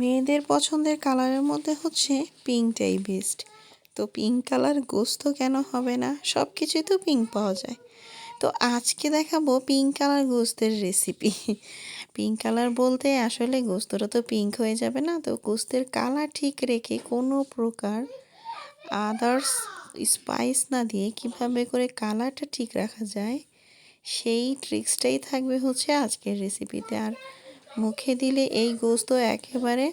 মেয়েদের পছন্দের কালারের মধ্যে হচ্ছে পিঙ্কটাই বেস্ট তো পিঙ্ক কালার গোস্ত কেন হবে না? সব কিছুই তো পিঙ্ক পাওয়া যায়। তো আজকে দেখাবো পিঙ্ক কালার গোস্তের রেসিপি পিঙ্ক কালার বলতে আসলে গোস্তটা তো পিঙ্ক হয়ে যাবে না, তো গোস্তের কালার ঠিক রেখে কোনো প্রকার আদার্স স্পাইস না দিয়ে কীভাবে করে কালারটা ঠিক রাখা যায়, সেই ট্রিক্সটাই থাকবে হচ্ছে আজকের রেসিপিতে আর মুখে দিলে এই গোস্ত একেবারে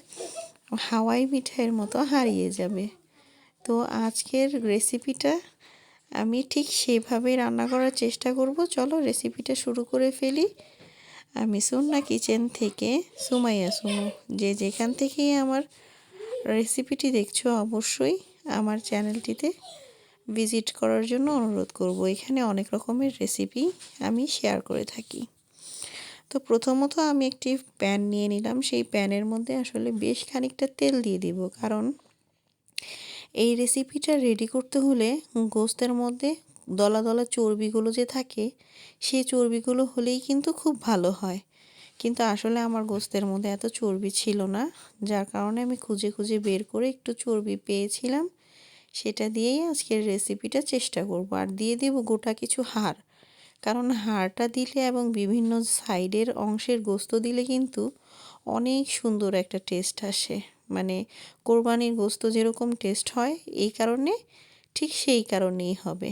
হাওয়াই মিঠাইয়ের মতো হারিয়ে যাবে। তো আজকের রেসিপিটা আমি ঠিক সেভাবেই রান্না করার চেষ্টা করব। চলো রেসিপিটা শুরু করে ফেলি। আমি সুন্না কিচেন থেকে সুমাইয়া সুমু, যে যেখান থেকেই আমার রেসিপিটি দেখছ অবশ্যই আমার চ্যানেলটিতে ভিজিট করার জন্য অনুরোধ করব। এখানে অনেক রকমের রেসিপি আমি শেয়ার করে থাকি। তো প্রথমত আমি একটি প্যান নিয়ে নিলাম। সেই প্যানের মধ্যে আসলে বেশ খানিকটা তেল দিয়ে দিব। কারণ এই রেসিপিটা রেডি করতে হলে গোস্তের মধ্যে দলা দলা চর্বিগুলো যে থাকে সেই চর্বিগুলো হলেই কিন্তু খুব ভালো হয়। কিন্তু আসলে আমার গোস্তের মধ্যে এত চর্বি ছিল না, যার কারণে আমি খুঁজে খুঁজে বের করে একটু চর্বি পেয়েছিলাম। সেটা দিয়েই আজকের রেসিপিটা চেষ্টা করব। আর দিয়ে দেব গোটা কিছু হাড়। কারণ হাড়টা দিলে এবং বিভিন্ন সাইডের অংশের গোস্ত দিলে কিন্তু অনেক সুন্দর একটা টেস্ট আসে। মানে কোরবানির গোস্ত যেরকম টেস্ট হয়, এই কারণে ঠিক সেই কারণেই হবে।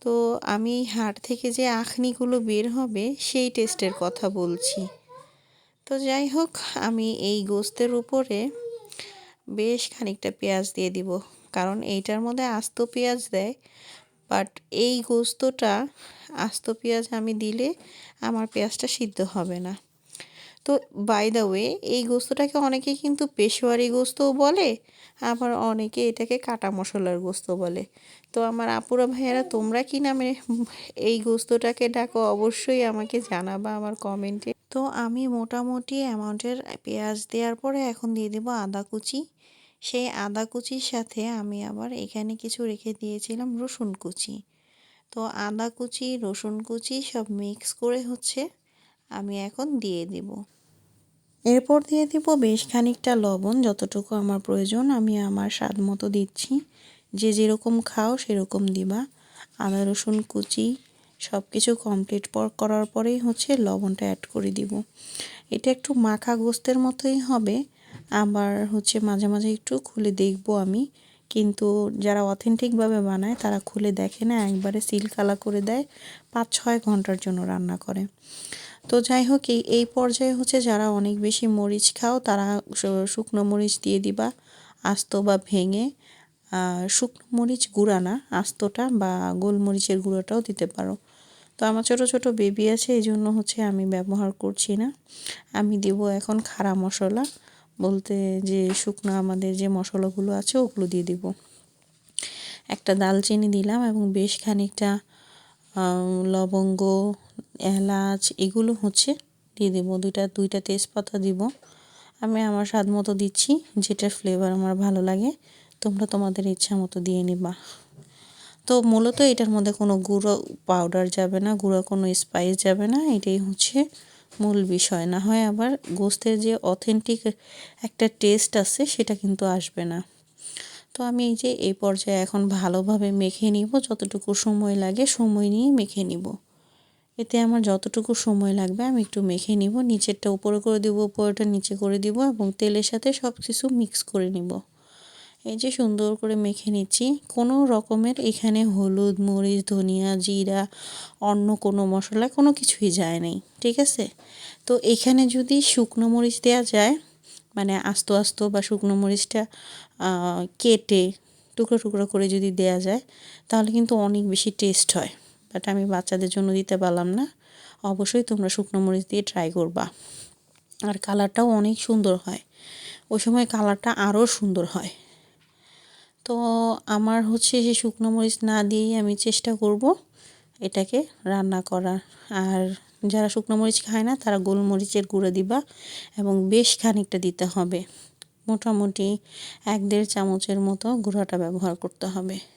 তো আমি হাড় থেকে যে আখনিগুলো বের হবে, সেই টেস্টের কথা বলছি। তো যাই হোক, আমি এই গোস্তের উপরে বেশ খানিকটা পেঁয়াজ দিয়ে দিব। কারণ এইটার মধ্যে আস্ত পেঁয়াজ দেয় বাট এই গোস্তটা আস্ত পেঁয়াজ আমি দিলে আমার পেঁয়াজটা সিদ্ধ হবে না। তো বাই দ্য ওয়ে এই গোস্তটাকে অনেকে কিন্তু পেশোয়ারি গোস্তও বলে, আবার অনেকে এটাকে কাটা মশলার গোস্ত বলে। তো আমার আপুরা ভাইয়ারা, তোমরা কি নামে এই গোস্তটাকে ডাকো অবশ্যই আমাকে জানাবা আমার কমেন্টে। তো আমি মোটামুটি অ্যামাউন্টের পেঁয়াজ দেওয়ার পরে এখন দিয়ে দেবো আদা কুচি। সেই আদা কুচির সাথে আমি আবার এখানে কিছু রেখে দিয়েছিলাম রসুন কুচি। তো আদা কুচি, রসুন কুচি সব মিক্স করে হচ্ছে আমি এখন দিয়ে দিব। এরপর দিয়ে দিব বেশ খানিকটা লবণ, যতটুকু আমার প্রয়োজন আমি আমার স্বাদ মতো দিচ্ছি। যে যেরকম খাও সেরকম দিবা। আদা, রসুন কুচি সব কিছু কমপ্লিট পর করার পরেই হচ্ছে লবণটা অ্যাড করে দিব। এটা একটু মাখা গোস্তের মতোই হবে। আবার হচ্ছে মাঝে মাঝে একটু খুলে দেখব আমি। কিন্তু যারা অথেন্টিকভাবে বানায়, তারা খুলে দেখে না, একবারে সিল কালা করে দেয় পাঁচ ছয় ঘণ্টার জন্য রান্না করে। তো যাই হোক, এই এই পর্যায়ে হচ্ছে যারা অনেক বেশি মরিচ খাও, তারা শুকনো মরিচ দিয়ে দিবা, আস্ত বা ভেঙে। শুকনো মরিচ গুঁড়া না, আস্তটা বা গোলমরিচের গুঁড়োটাও দিতে পারো। তো আমার ছোটো ছোটো বেবি আছে এই জন্য হচ্ছে আমি ব্যবহার করছি না। আমি দেব এখন খাড়া মশলা। বলতে যে শুকনো আমাদের যে মশলাগুলো আছে ওগুলো দিয়ে দিব। একটা দালচিনি দিলাম এবং বেশ খানিকটা লবঙ্গ, এলাচ এগুলো হচ্ছে দিয়ে দেবো। দুইটা দুইটা তেজপাতা দিব। আমি আমার স্বাদ মতো দিচ্ছি, যেটার ফ্লেভার আমার ভালো লাগে, তোমরা তোমাদের ইচ্ছা মতো দিয়ে নিবা। তো মূলত এটার মধ্যে কোনো গুঁড়ো পাউডার যাবে না, গুঁড়ো কোনো স্পাইস যাবে না, এটাই হচ্ছে মূল বিষয়, না হয় আবার গোস্তের যে অথেন্টিক একটা টেস্ট আছে সেটা কিন্তু আসবে না। তো আমি এই যে এই পর্যায়ে এখন ভালোভাবে মেখে নিব, যতটুকু সময় লাগে সময় নিয়ে মেখে নিব। এতে আমার যতটুকু সময় লাগবে আমি একটু মেখে নিব, নিচেরটা উপরে করে দিব, উপরেটা নিচে করে দিব এবং তেলের সাথে সব কিছু মিক্স করে নিব। এই যে সুন্দর করে মেখে নিচ্ছি। কোনো রকমের এখানে হলুদ, মরিচ, ধনিয়া, জিরা, অন্য কোনো মশলা কোনো কিছুই যায় নাই, ঠিক আছে? তো এখানে যদি শুকনো মরিচ দেওয়া যায় মানে আস্ত আস্ত বা শুকনো মরিচটা কেটে টুকরো টুকরো করে যদি দেয়া যায়, তাহলে কিন্তু অনেক বেশি টেস্ট হয়। বাট আমি বাচ্চাদের জন্য দিতে পারলাম না। অবশ্যই তোমরা শুকনো মরিচ দিয়ে ট্রাই করবা। আর কালারটাও অনেক সুন্দর হয়। ওই সময় কালারটা আরও সুন্দর হয়। তো আমার হচ্ছে সেই শুকনো মরিচ না দিয়েই আমি চেষ্টা করব এটাকে রান্না করার। আর যারা শুকনো মরিচ খায় না, তারা গোলমরিচের গুঁড়ো দিবা এবং বেশ খানিকটা দিতে হবে। মোটামুটি এক দেড় চামচের মতো গুঁড়াটা ব্যবহার করতে হবে।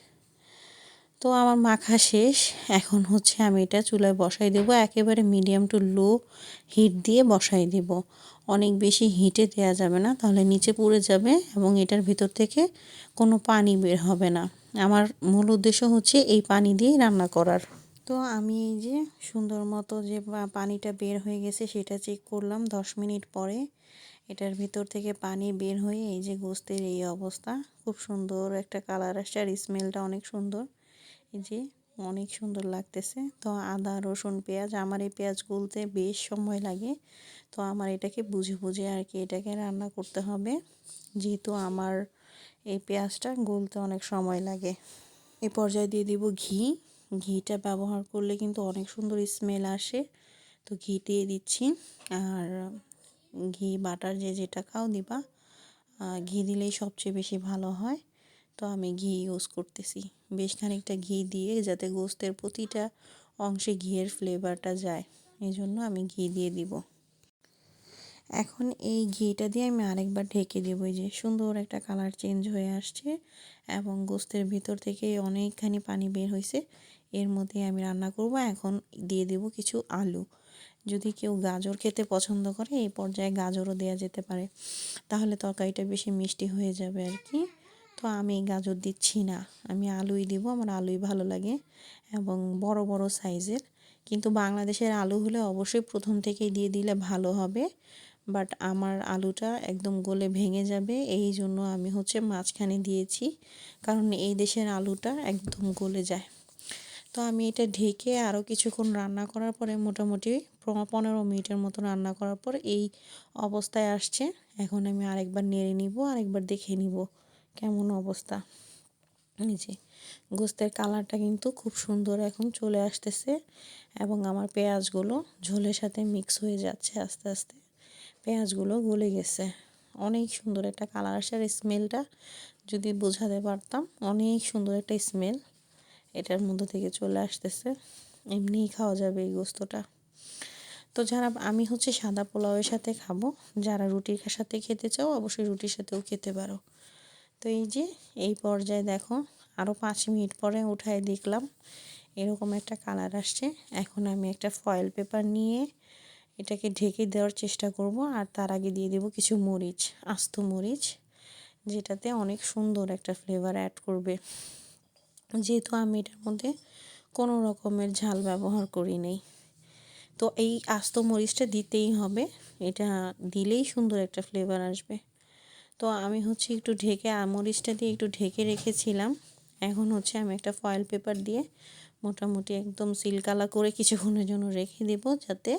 তো আমার মাখা শেষ। এখন হচ্ছে আমি এটা চুলায় বসাই দেব। একেবারে মিডিয়াম টু লো হিট দিয়ে বসাই দেব। অনেক বেশি হিটে দেওয়া যাবে না, তাহলে নিচে পুড়ে যাবে এবং এটার ভিতর থেকে কোনো পানি বের হবে না। আমার মূল উদ্দেশ্য হচ্ছে এই পানি দিয়েই রান্না করার। তো আমি এই যে সুন্দর মতো যে পানিটা বের হয়ে গেছে সেটা চেক করলাম দশ মিনিট পরে। এটার ভিতর থেকে পানি বের হয়ে এই যে গোস্তের এই অবস্থা। খুব সুন্দর একটা কালার আসছে আর স্মেলটা অনেক সুন্দর। এই যে অনেক সুন্দর লাগতেছে। তো আদা, রসুন, পেঁয়াজ, আমার এই পেঁয়াজ গুলতে বেশ সময় লাগে। তো আমার এটাকে বুঝে বুঝে আর কি এটাকে রান্না করতে হবে। যেহেতু আমার এই পেঁয়াজটা গলতে অনেক সময় লাগে। এ পর্যায়ে দিয়ে দিব ঘি। ঘিটা ব্যবহার করলে কিন্তু অনেক সুন্দর স্মেল আসে। তো ঘি দিয়ে দিচ্ছি। আর ঘি, বাটার যে যেটা খাও দিবা ঘি দিলেই সবচেয়ে বেশি ভালো হয়। তো আমি ঘি ইউজ করতেছি। বেশ খানিকটা ঘি দিয়ে যাতে গোস্তের প্রতিটা অংশে ঘিয়ের ফ্লেভারটা যায়। এই জন্য আমি ঘি দিয়ে দিব। এখন এই ঘিটা দিয়ে আমি আরেকবার ঢেকে দেবো। যে সুন্দর একটা কালার চেঞ্জ হয়ে আসছে এবং গোস্তের ভিতর থেকে অনেকখানি পানি বের হয়েছে। এর মধ্যে আমি রান্না করব। এখন দিয়ে দেব কিছু আলু। যদি কেউ গাজর খেতে পছন্দ করে, এই পর্যায়ে গাজরও দেওয়া যেতে পারে। তাহলে তরকারিটা বেশি মিষ্টি হয়ে যাবে আর কি। তো আমি গাজর দিচ্ছি না। আমি আলুই দিব, আমার আলুই ভালো লাগে এবং বড় বড় সাইজের। কিন্তু বাংলাদেশের আলু হলে অবশ্যই প্রথম থেকেই দিয়ে দিলে ভালো হবে। বাট আমার আলুটা একদম গলে ভেঙে যাবে, এই জন্য আমি হচ্ছে মাঝখানে দিয়েছি। কারণ এই দেশের আলুটা একদম গলে যায়। তো আমি এটা ঢেকে আরও কিছুক্ষণ রান্না করার পরে মোটামুটি পনেরো মিনিটের মতো রান্না করার পর এই অবস্থায় আসছে। এখন আমি আরেকবার নেড়ে নিব, আরেকবার দেখে নিব। কেমন অবস্থা? এই যে, গোস্তের কালারটা কিন্তু খুব সুন্দর এখন চলে আসতেছে এবং আমার পেঁয়াজগুলো ঝোলের সাথে মিক্স হয়ে যাচ্ছে আস্তে আস্তে। পেঁয়াজগুলো গলে গেছে। অনেক সুন্দর একটা কালার আসে আর স্মেলটা যদি বোঝাতে পারতাম, অনেক সুন্দর একটা স্মেল এটার মধ্যে থেকে চলে আসতেছে। এমনিই খাওয়া যাবে এই গোস্তটা। তো যারা, আমি হচ্ছে সাদা পোলাওয়ের সাথে খাব, যারা রুটির সাথে খেতে চাও, অবশ্যই রুটির সাথেও খেতে পারো। তো এই যে, এই পর্যায়ে দেখো আরও পাঁচ মিনিট পরে উঠায় দেখলাম, এরকম একটা কালার আসছে। এখন আমি একটা ফয়েল পেপার নিয়ে এটাকে ঢেকে দেওয়ার চেষ্টা করব, আর তার আগে দিয়ে দেব কিছু মরিচ, আস্ত মরিচ, যেটাতে অনেক সুন্দর একটা ফ্লেভার অ্যাড করবে। যেহেতু আমি এটার মধ্যে কোনো রকমের ঝাল ব্যবহার করি নেই। তো এই আস্ত মরিচটা দিতেই হবে, এটা দিলেই সুন্দর একটা ফ্লেভার আসবে। তো আমি হচ্ছে একটু ঢেকে মরিচটা দিয়ে একটু ঢেকে রেখেছিলাম। এখন হচ্ছে আমি একটা ফয়েল পেপার দিয়ে মোটামুটি একদম সিলকালা করে কিছুক্ষণের জন্য রেখে দেব যাতে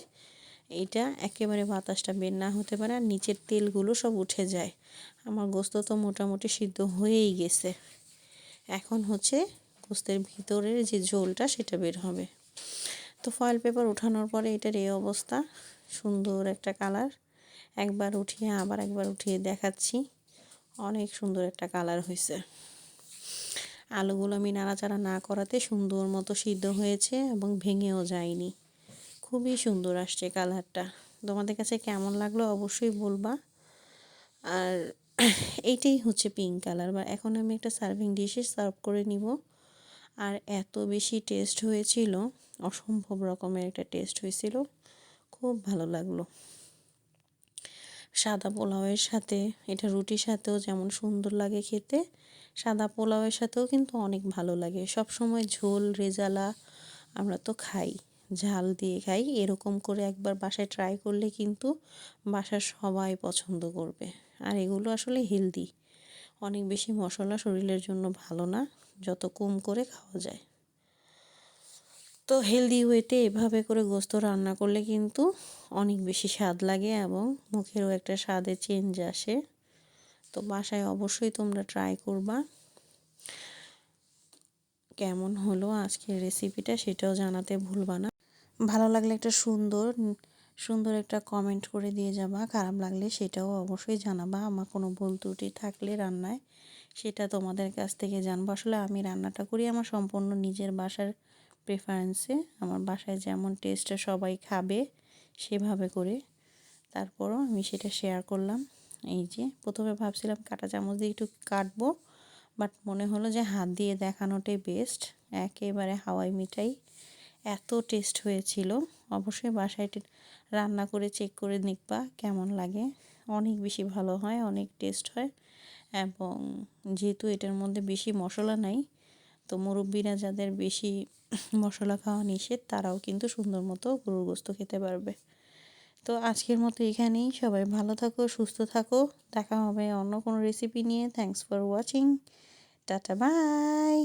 এইটা একেবারে বাতাসটা বের না হতে পারে আর নিচের তেলগুলো সব উঠে যায়। আমার গোস্ত তো মোটামুটি সিদ্ধ হয়েই গেছে। এখন হচ্ছে গোস্তের ভিতরের যে ঝোলটা সেটা বের হবে। তো ফয়েল পেপার উঠানোর পরে এটার এই অবস্থা। সুন্দর একটা কালার একবার উঠিয়ে, আবার একবার উঠিয়ে দেখাচ্ছি। অনেক সুন্দর একটা কালার হয়েছে। আলুগুলো আমি নাড়াচাড়া না করাতে সুন্দর মতো সিদ্ধ হয়েছে এবং ভেঙেও যায়নি। খুবই সুন্দর আসছে কালারটা। তোমাদের কাছে কেমন লাগল অবশ্যই বলবা। আর এইটাই হচ্ছে পিঙ্ক কালার বা এখন আমি একটা সার্ভিং ডিশে সার্ভ করে নিব। আর এত বেশি টেস্ট হয়েছিল, অসম্ভব রকমের একটা টেস্ট হয়েছিল। খুব ভালো লাগল। সাদা পোলাওয়ের সাথে, এটা রুটির সাথেও যেমন সুন্দর লাগে খেতে, সাদা পোলাওয়ের সাথেও কিন্তু অনেক ভালো লাগে। সব সময় ঝোল, রেজালা আমরা তো খাই, ঝাল দিয়ে খাই। এরকম করে একবার বাসায় ট্রাই করলে কিন্তু বাসার সবাই পছন্দ করবে। আর এগুলো আসলে হেলদি অনেক বেশি মশলা শরীরের জন্য ভালো না, যত কম করে খাওয়া যায়। তো হেলদি ওয়েতে এভাবে করে গোস্ত রান্না করলে কিন্তু অনেক বেশি স্বাদ লাগে এবং মুখেরও একটা স্বাদের চেঞ্জ আসে। তো বাসায় অবশ্যই তোমরা ট্রাই করবা। কেমন হলো আজকের রেসিপিটা সেটাও জানাতে ভুলবা না। ভালো লাগলে একটা সুন্দর সুন্দর একটা কমেন্ট করে দিয়ে যাবা। খারাপ লাগলে সেটাও অবশ্যই জানাবা। আমার কোনো ভুল ত্রুটি থাকলে রান্নায় সেটা তোমাদের কাছ থেকে জানব। আসলে আমি রান্নাটা করি, আমার সম্পূর্ণ নিজের বাসার প্রেফারেন্সে আমার বাসায় যেমন টেস্টটা সবাই খাবে, সেভাবে করে তারপরও আমি সেটা শেয়ার করলাম। এই যে প্রথমে ভাবছিলাম কাটা চামচ দিয়ে একটু কাটবো বাট মনে হলো যে হাত দিয়ে দেখানোটাই বেস্ট একেবারে হাওয়াই মিঠাই। এত টেস্ট হয়েছিল। অবশ্যই বাসায় রান্না করে চেক করে দেখবা কেমন লাগে। অনেক বেশি ভালো হয়, অনেক টেস্ট হয়। এবং যেহেতু এটার মধ্যে বেশি মশলা নাই তো মুরব্বীরা যাদের বেশি মশলা খাওয়া নিষেধ, তারাও কিন্তু সুন্দর মতো গরুর গোস্ত খেতে পারবে। তো আজকের মতো এখানেই। সবাই ভালো থাকো, সুস্থ থাকো। দেখা হবে অন্য কোনো রেসিপি নিয়ে। Thanks for watching tata bye